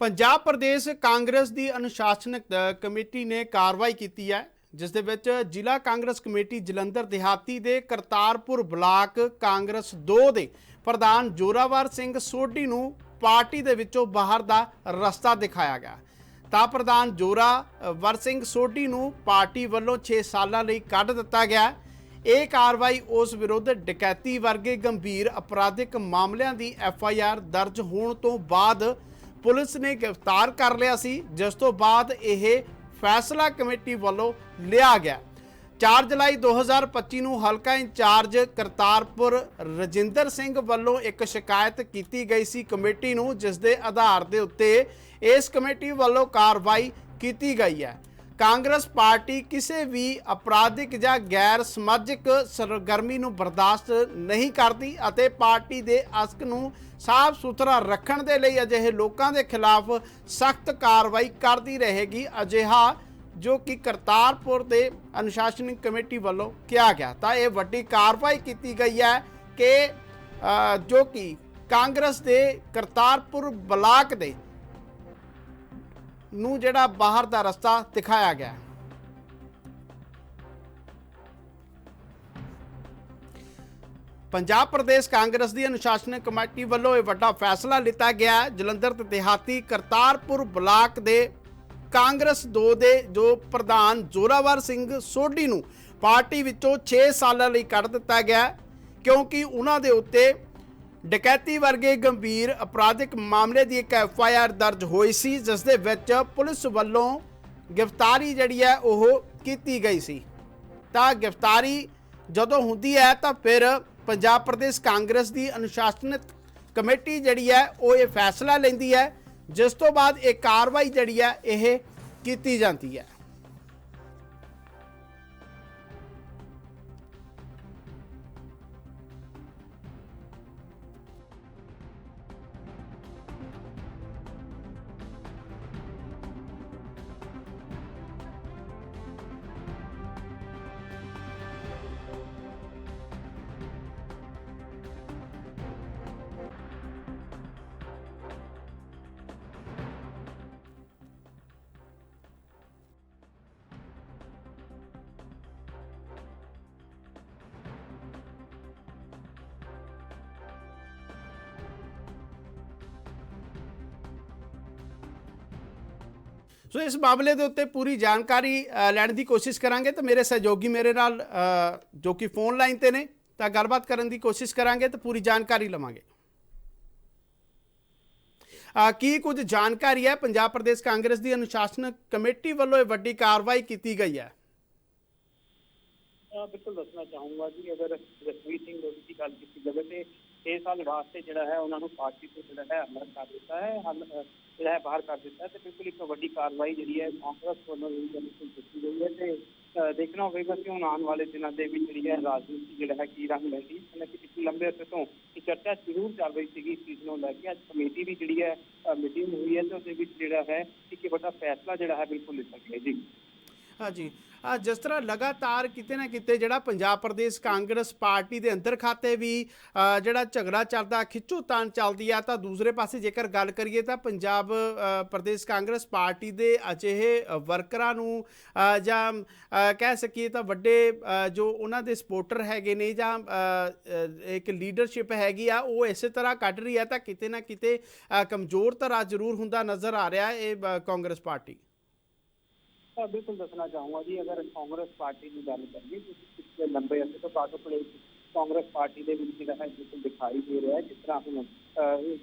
ਪੰਜਾਬ ਪ੍ਰਦੇਸ਼ ਕਾਂਗਰਸ ਦੀ ਅਨੁਸ਼ਾਸਨਿਕ ਕਮੇਟੀ ਨੇ ਕਾਰਵਾਈ ਕੀਤੀ ਹੈ, ਜਿਸ ਦੇ ਵਿੱਚ ਜ਼ਿਲ੍ਹਾ ਕਾਂਗਰਸ ਕਮੇਟੀ ਜਲੰਧਰ, ਦਿਹਾਤੀ ਦੇ ਕਰਤਾਰਪੁਰ ਬਲਾਕ ਕਾਂਗਰਸ 2 ਦੇ ਪ੍ਰਧਾਨ ਜੋਰਾਵਰ ਸਿੰਘ ਸੋਢੀ ਨੂੰ ਪਾਰਟੀ ਦੇ ਵਿੱਚੋਂ ਬਾਹਰ ਦਾ ਰਸਤਾ ਦਿਖਾਇਆ ਗਿਆ। ਤਾਂ ਪ੍ਰਧਾਨ ਜੋਰਾਵਰ ਸਿੰਘ ਸੋਢੀ ਨੂੰ ਪਾਰਟੀ ਵੱਲੋਂ 6 ਸਾਲਾਂ ਲਈ ਕੱਢ ਦਿੱਤਾ ਗਿਆ। ਇਹ ਕਾਰਵਾਈ ਉਸ ਵਿਰੁੱਧ ਡਕੈਤੀ ਵਰਗੇ ਗੰਭੀਰ ਅਪਰਾਧਿਕ ਮਾਮਲਿਆਂ ਦੀ ਐਫ ਆਈ ਆਰ ਦਰਜ ਹੋਣ ਤੋਂ ਬਾਅਦ ਪੁਲਿਸ ਨੇ ਗ੍ਰਿਫਤਾਰ ਕਰ ਲਿਆ ਸੀ, ਜਿਸ ਤੋਂ ਬਾਅਦ ਇਹ ਫੈਸਲਾ ਕਮੇਟੀ ਵੱਲੋਂ ਲਿਆ ਗਿਆ। 4 ਜੁਲਾਈ 2025 ਨੂੰ ਹਲਕਾ ਇੰਚਾਰਜ ਕਰਤਾਰਪੁਰ ਰਜਿੰਦਰ ਸਿੰਘ ਵੱਲੋਂ ਇੱਕ ਸ਼ਿਕਾਇਤ ਕੀਤੀ ਗਈ ਸੀ ਕਮੇਟੀ ਨੂੰ, ਜਿਸ ਦੇ ਆਧਾਰ ਦੇ ਉੱਤੇ ਇਸ ਕਮੇਟੀ ਵੱਲੋਂ ਕਾਰਵਾਈ ਕੀਤੀ ਗਈ ਹੈ। ਕਾਂਗਰਸ ਪਾਰਟੀ ਕਿਸੇ ਵੀ ਅਪਰਾਧਿਕ ਜਾਂ ਗੈਰ ਸਮਾਜਿਕ ਸਰਗਰਮੀ ਨੂੰ ਬਰਦਾਸ਼ਤ ਨਹੀਂ ਕਰਦੀ ਅਤੇ ਪਾਰਟੀ ਦੇ ਅਸਕ ਨੂੰ ਸਾਫ਼ ਸੁਥਰਾ ਰੱਖਣ ਦੇ ਲਈ ਅਜਿਹੇ ਲੋਕਾਂ ਦੇ ਖਿਲਾਫ ਸਖਤ ਕਾਰਵਾਈ ਕਰਦੀ ਰਹੇਗੀ, ਅਜਿਹਾ ਜੋ ਕਿ ਕਰਤਾਰਪੁਰ ਦੇ ਅਨੁਸ਼ਾਸਨਿਕ ਕਮੇਟੀ ਵੱਲੋਂ ਕਿਹਾ ਗਿਆ। ਤਾਂ ਇਹ ਵੱਡੀ ਕਾਰਵਾਈ ਕੀਤੀ ਗਈ ਹੈ ਕਿ ਜੋ ਕਿ ਕਾਂਗਰਸ ਦੇ ਕਰਤਾਰਪੁਰ ਬਲਾਕ ਦੇ ਨੂੰ ਜਿਹੜਾ ਬਾਹਰ ਦਾ ਰਸਤਾ ਦਿਖਾਇਆ ਗਿਆ ਹੈ। ਪੰਜਾਬ ਪ੍ਰਦੇਸ਼ ਕਾਂਗਰਸ ਦੀ ਅਨੁਸ਼ਾਸਨਿਕ ਕਮੇਟੀ ਵੱਲੋਂ ਇਹ ਵੱਡਾ ਫੈਸਲਾ ਲਿੱਤਾ ਗਿਆ ਜਲੰਧਰ ਤੇ ਦਿਹਾਤੀ ਕਰਤਾਰਪੁਰ ਬਲਾਕ ਦੇ ਕਾਂਗਰਸ 2 ਦੇ ਜੋ ਪ੍ਰਧਾਨ ਜ਼ੋਰਾਵਰ ਸਿੰਘ ਸੋਢੀ ਨੂੰ ਪਾਰਟੀ ਵਿੱਚੋਂ 6 ਸਾਲਾਂ ਲਈ ਕੱਢ ਦਿੱਤਾ ਗਿਆ ਕਿਉਂਕਿ ਉਹਨਾਂ ਦੇ ਉੱਤੇ ਡਕੈਤੀ ਵਰਗੇ ਗੰਭੀਰ ਅਪਰਾਧਿਕ ਮਾਮਲੇ ਦੀ ਇੱਕ ਐਫ ਆਈ ਆਰ ਦਰਜ ਹੋਈ ਸੀ ਜਿਸ ਦੇ ਵਿੱਚ ਪੁਲਿਸ ਵੱਲੋਂ ਗ੍ਰਿਫਤਾਰੀ ਜਿਹੜੀ ਹੈ ਉਹ ਕੀਤੀ ਗਈ ਸੀ। ਤਾਂ ਗ੍ਰਿਫਤਾਰੀ ਜਦੋਂ ਹੁੰਦੀ ਹੈ ਤਾਂ ਫਿਰ ਪੰਜਾਬ ਪ੍ਰਦੇਸ਼ ਕਾਂਗਰਸ ਦੀ ਅਨੁਸ਼ਾਸਨਿਕ ਕਮੇਟੀ ਜਿਹੜੀ ਹੈ ਉਹ ਇਹ ਫੈਸਲਾ ਲੈਂਦੀ ਹੈ, ਜਿਸ ਤੋਂ ਬਾਅਦ ਇਹ ਕਾਰਵਾਈ ਜਿਹੜੀ ਹੈ ਇਹ ਕੀਤੀ ਜਾਂਦੀ ਹੈ। ਸੋ ਇਸ ਮਾਮਲੇ ਦੇ ਉੱਤੇ ਪੂਰੀ ਜਾਣਕਾਰੀ ਲੈਣ ਦੀ ਕੋਸ਼ਿਸ਼ ਕਰਾਂਗੇ ਤਾਂ ਮੇਰੇ ਸਹਿਯੋਗੀ ਮੇਰੇ ਨਾਲ ਜੋ ਕਿ ਫੋਨ ਲਾਈਨ ਤੇ ਨੇ, ਤਾਂ ਗੱਲਬਾਤ ਕਰਨ ਦੀ ਕੋਸ਼ਿਸ਼ ਕਰਾਂਗੇ ਤਾਂ ਪੂਰੀ ਜਾਣਕਾਰੀ ਲਵਾਂਗੇ। ਕੀ ਕੁਝ ਜਾਣਕਾਰੀ ਹੈ? ਪੰਜਾਬ ਪ੍ਰਦੇਸ਼ ਕਾਂਗਰਸ ਦੀ ਅਨੁਸ਼ਾਸਨ ਕਮੇਟੀ ਵੱਲੋਂ ਇਹ ਵੱਡੀ ਕਾਰਵਾਈ ਕੀਤੀ ਗਈ ਹੈ। ਬਿਲਕੁਲ ਦੱਸਣਾ ਚਾਹੂੰਗਾ ਜੀ, ਅਗਰ ਜਸਵੀਰ ਸਿੰਘ ਲੋਧੀ ਦੀ ਗੱਲ ਕੀਤੀ ਜਾਵੇ ਤੇ 6 ਸਾਲ ਵਾਸਤੇ ਜਿਹੜਾ ਹੈ ਉਹਨਾਂ ਨੂੰ ਪਾਰਟੀ ਤੋਂ ਜਿਹੜਾ ਹੈ ਅਮਰ ਕਰ ਦਿੱਤਾ ਹੈ ਜਿਹੜਾ ਹੈ ਬਾਹਰ ਕਰ ਦਿੱਤਾ ਤੇ ਬਿਲਕੁਲ ਇੱਕ ਵੱਡੀ ਕਾਰਵਾਈ ਜਿਹੜੀ ਹੈ ਕਾਂਗਰਸ ਵੱਲੋਂ ਜਿਹੜੀ ਕੀਤੀ ਗਈ ਹੈ ਤੇ ਦੇਖਣਾ ਹੋਵੇਗਾ ਕਿ ਹੁਣ ਆਉਣ ਵਾਲੇ ਦਿਨਾਂ ਦੇ ਵਿੱਚ ਜਿਹੜੀ ਹੈ ਰਾਜਨੀਤੀ ਜਿਹੜਾ ਹੈ ਕੀ ਰੰਗ ਲੈਂਦੀ ਹੈ। ਕਿ ਪਿਛਲੇ ਲੰਬੇ ਅਰਸੇ ਤੋਂ ਇਹ ਚਰਚਾ ਜ਼ਰੂਰ ਚੱਲ ਰਹੀ ਸੀਗੀ ਇਸ ਚੀਜ਼ ਨੂੰ ਲੈ ਕੇ। ਅੱਜ ਕਮੇਟੀ ਵੀ ਜਿਹੜੀ ਹੈ ਮੀਟਿੰਗ ਹੋਈ ਹੈ ਤੇ ਉਹਦੇ ਵਿੱਚ ਜਿਹੜਾ ਹੈ ਇੱਕ ਵੱਡਾ ਫੈਸਲਾ ਜਿਹੜਾ ਹੈ ਬਿਲਕੁਲ ਲਿੱਤਾ ਗਿਆ ਜੀ। ਹਾਂਜੀ। ਆ ਜਿਸ ਤਰ੍ਹਾਂ ਲਗਾਤਾਰ ਕਿਤੇ ਨਾ ਕਿਤੇ ਜਿਹੜਾ ਪੰਜਾਬ ਪ੍ਰਦੇਸ਼ ਕਾਂਗਰਸ ਪਾਰਟੀ ਦੇ ਅੰਦਰ ਖਾਤੇ ਵੀ ਜਿਹੜਾ ਝਗੜਾ ਚੱਲਦਾ ਖਿੱਚੋਤਾਣ ਚੱਲਦੀ ਆ ਤਾਂ ਦੂਸਰੇ ਪਾਸੇ ਜੇਕਰ ਗੱਲ ਕਰੀਏ ਤਾਂ ਪੰਜਾਬ ਪ੍ਰਦੇਸ਼ ਕਾਂਗਰਸ ਪਾਰਟੀ ਦੇ ਅਜਿਹੇ ਵਰਕਰਾਂ ਨੂੰ ਜਾਂ ਕਹਿ ਸਕੀਏ ਤਾਂ ਵੱਡੇ ਜੋ ਉਹਨਾਂ ਦੇ ਸਪੋਰਟਰ ਹੈਗੇ ਨੇ ਜਾਂ ਇੱਕ ਲੀਡਰਸ਼ਿਪ ਹੈਗੀ ਆ ਉਹ ਇਸੇ ਤਰ੍ਹਾਂ ਕੱਢ ਰਹੀ ਆ ਤਾਂ ਕਿਤੇ ਨਾ ਕਿਤੇ ਕਮਜ਼ੋਰ ਧਰਾ ਜ਼ਰੂਰ ਹੁੰਦਾ ਨਜ਼ਰ ਆ ਰਿਹਾ ਇਹ ਅ, ਕਾਂਗਰਸ ਪਾਰਟੀ। ਤਾਂ ਬਿਲਕੁਲ ਦੱਸਣਾ ਚਾਹੂੰਗਾ ਜੀ, ਅਗਰ ਕਾਂਗਰਸ ਪਾਰਟੀ ਦੀ ਗੱਲ ਕਰੀਏ ਪਿਛਲੇ ਲੰਬੇ ਅਰਸੇ ਤੋਂ ਕਾਟੋ ਪਲੇ ਕਾਂਗਰਸ ਪਾਰਟੀ ਦੇ ਵਿੱਚ ਜਿਹੜਾ ਹੈ ਬਿਲਕੁਲ ਦਿਖਾਈ ਦੇ ਰਿਹਾ ਹੈ, ਜਿਸ ਤਰ੍ਹਾਂ ਹੁਣ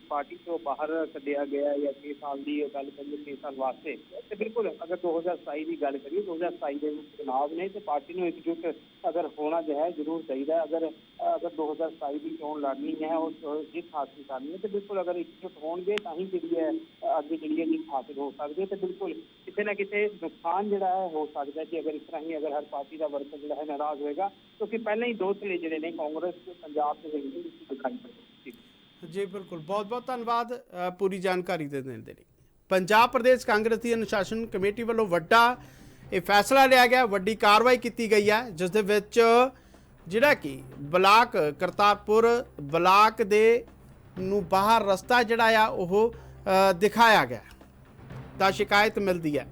ਪਾਰਟੀ ਤੋਂ ਬਾਹਰ ਕੱਢਿਆ ਗਿਆ ਜਾਂ 6 ਸਾਲ ਦੀ ਗੱਲ ਕਰੀਏ 6 ਸਾਲ ਵਾਸਤੇ ਤੇ ਬਿਲਕੁਲ ਅਗਰ 2027 ਦੀ ਗੱਲ ਕਰੀਏ 2027 ਦੇ ਵਿੱਚ ਚੁਣਾਵ ਨੇ ਤੇ ਪਾਰਟੀ ਨੂੰ ਇਕਜੁੱਟ ਅਗਰ ਹੋਣਾ ਜਿਹੜਾ ਹੈ ਜ਼ਰੂਰ ਚਾਹੀਦਾ ਹੈ। ਅਗਰ ਅਗਰ 2027 ਦੀ ਚੋਣ ਲੜਨੀ ਹੈ, ਉਹ ਜਿੱਤ ਹਾਸਲ ਕਰਨੀ ਹੈ, ਤੇ ਬਿਲਕੁਲ ਅਗਰ ਇਕਜੁੱਟ ਹੋਣਗੇ ਤਾਂ ਹੀ ਜਿਹੜੀ ਹੈ, ਅੱਗੇ ਜਿਹੜੀ ਹੈ ਜਿੱਤ ਹਾਸਲ ਹੋ ਸਕਦੀ ਹੈ ਤੇ ਬਿਲਕੁਲ ਕਿਤੇ ਨਾ ਕਿਤੇ ਨੁਕਸਾਨ ਜਿਹੜਾ ਹੈ, ਹੋ ਸਕਦਾ ਕਿ ਅਗਰ ਇਸ ਤਰ੍ਹਾਂ ਹੀ ਅਗਰ ਹਰ ਪਾਰਟੀ ਦਾ ਵਰਕਰ ਜਿਹੜਾ ਹੈ ਨਾਰਾਜ਼ ਹੋਏਗਾ, ਕਿਉਂਕਿ ਪਹਿਲਾਂ ਹੀ ਦੋ ਧਿਰੇ ਜਿਹੜੇ ਨੇ, ਕਾਂਗਰਸ, ਪੰਜਾਬ ਦੇ ਵਿੱਚ ਦਿਖਾਈ ਪੜੇ ਜੀ ਬਿਲਕੁਲ ਬਹੁਤ ਬਹੁਤ ਧੰਨਵਾਦ ਪੂਰੀ ਜਾਣਕਾਰੀ ਦੇ ਦੇਣ ਦੇ ਲਈ। ਪੰਜਾਬ ਪ੍ਰਦੇਸ਼ ਕਾਂਗਰਸੀ ਅਨੁਸ਼ਾਸਨ ਕਮੇਟੀ ਵੱਲੋਂ ਵੱਡਾ ਇਹ ਫੈਸਲਾ ਲਿਆ ਗਿਆ, ਵੱਡੀ ਕਾਰਵਾਈ ਕੀਤੀ ਗਈ ਹੈ ਜਿਸ ਦੇ ਵਿੱਚ ਜਿਹੜਾ ਕਿ ਬਲਾਕ ਕਰਤਾਰਪੁਰ ਬਲਾਕ ਦੇ ਨੂੰ ਬਾਹਰ ਰਸਤਾ ਜਿਹੜਾ ਆ, ਉਹ ਦਿਖਾਇਆ ਗਿਆ। ਤਾਂ ਸ਼ਿਕਾਇਤ ਮਿਲਦੀ ਹੈ।